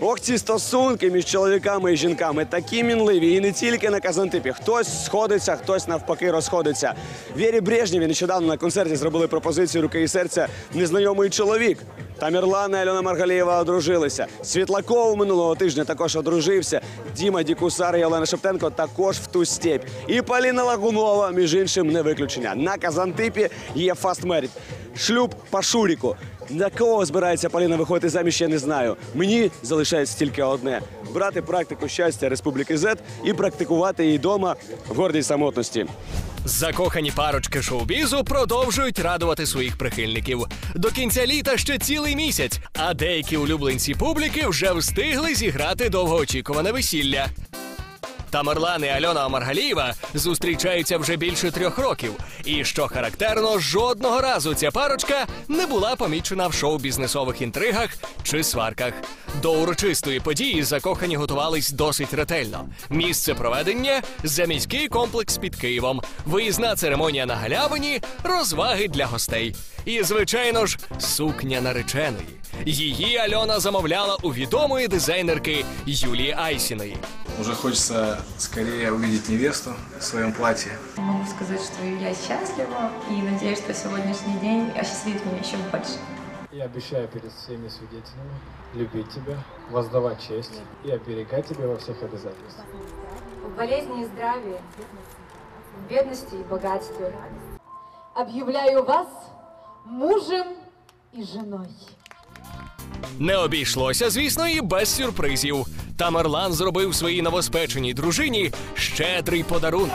Ох, ці стосунки між чоловіками і жінками такі мінливі, і не тільки на Казантипі. Хтось сходиться, хтось навпаки розходиться. Вірі Брежнєві нещодавно на концерті зробили пропозицію руки і серця незнайомий чоловік. Тамірлана і Альона Маргалієва одружилися. Світлаков минулого тижня також одружився. Діма Дікусар і Олена Шептенко також в ту степь. І Поліна Лагунова, між іншим, не виключення. На Казантипі є фастмеріт. Шлюб по Шуріку. На кого збирається Поліна виходити заміж, я не знаю. Мені залишається тільки одне: брати практику щастя Республіки Зет і практикувати її вдома в гордій самотності. Закохані парочки шоу-бізу продовжують радувати своїх прихильників. До кінця літа ще цілий місяць, а деякі улюбленці публіки вже встигли зіграти довгоочікуване весілля. Тамерлан і Альона Маргалієва зустрічаються вже більше трьох років. І що характерно, жодного разу ця парочка не була помічена в шоу-бізнесових інтригах чи сварках. До урочистої події закохані готувались досить ретельно. Місце проведення заміський комплекс під Києвом, виїзна церемонія на галявині, розваги для гостей. І, звичайно ж, сукня нареченої. Її Альона замовляла у відомої дизайнерки Юлії Айсіної. Уже хочется скорее увидеть невесту в своем платье. Могу сказать, что я счастлива и надеюсь, что сегодняшний день осчастливит меня еще больше. Я обещаю перед всеми свидетелями любить тебя, воздавать честь и оберегать тебя во всех обязательствах. в болезни и здравии, в бедности и богатстве. Объявляю вас мужем и женой. Не обійшлося, звісно, і без сюрпризів. Тамерлан зробив своїй новоспеченій дружині щедрий подарунок.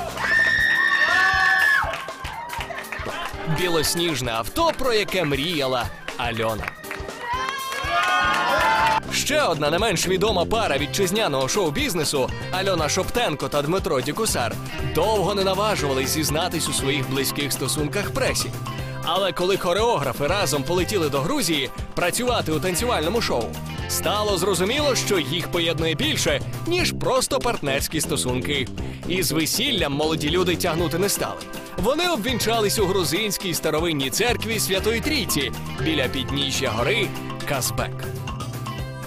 Білосніжне авто, про яке мріяла Альона. Ще одна не менш відома пара вітчизняного шоу-бізнесу Альона Шоптенко та Дмитро Дікусар довго не наважувались зізнатись у своїх близьких стосунках пресі. Але коли хореографи разом полетіли до Грузії працювати у танцювальному шоу, стало зрозуміло, що їх поєднує більше, ніж просто партнерські стосунки. І з весіллям молоді люди тягнути не стали. Вони обвінчались у грузинській старовинній церкві Святої Трійці біля підніжжя гори Казбек.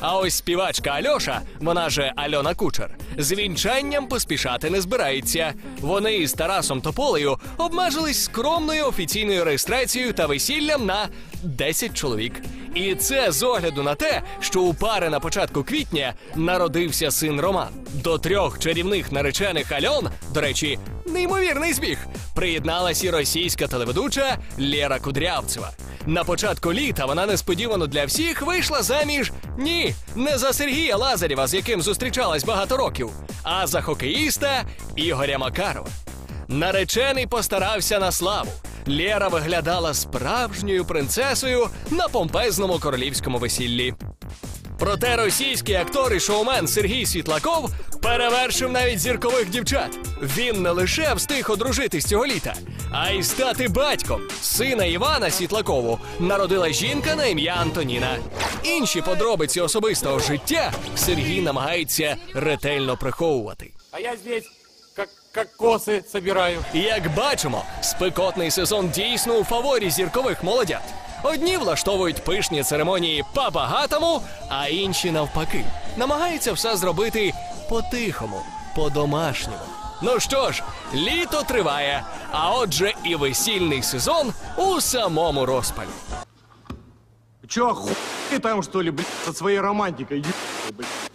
А ось співачка Альоша, вона же Альона Кучер, з вінчанням поспішати не збирається. Вони із Тарасом Тополею обмежились скромною офіційною реєстрацією та весіллям на 10 чоловік. І це з огляду на те, що у пари на початку квітня народився син Роман. До трьох чарівних наречених Альон, до речі, неймовірний збіг, приєдналась і російська телеведуча Лєра Кудрявцева. На початку літа вона несподівано для всіх вийшла заміж ні, не за Сергія Лазарєва, з яким зустрічалась багато років, а за хокеїста Ігоря Макарова. Наречений постарався на славу. Лєра виглядала справжньою принцесою на помпезному королівському весіллі. Проте російський актор і шоумен Сергій Світлаков перевершив навіть зіркових дівчат. Він не лише встиг одружитись цього літа, а й стати батьком. Сина Івана Світлакову народила жінка на ім'я Антоніна. Інші подробиці особистого життя Сергій намагається ретельно приховувати. А я здесь как кокосы собираю. Як бачимо, спекотний сезон дійсно у фаворі зіркових молодят. Одні влаштовують пишні церемонії по-багатому, а інші навпаки. Намагаються все зробити по-тихому, по-домашньому. Ну що ж, літо триває, а отже, і весільний сезон у самому розпалі. Че, хуй там, що ли, блядь, со своєю романтикою, блядь?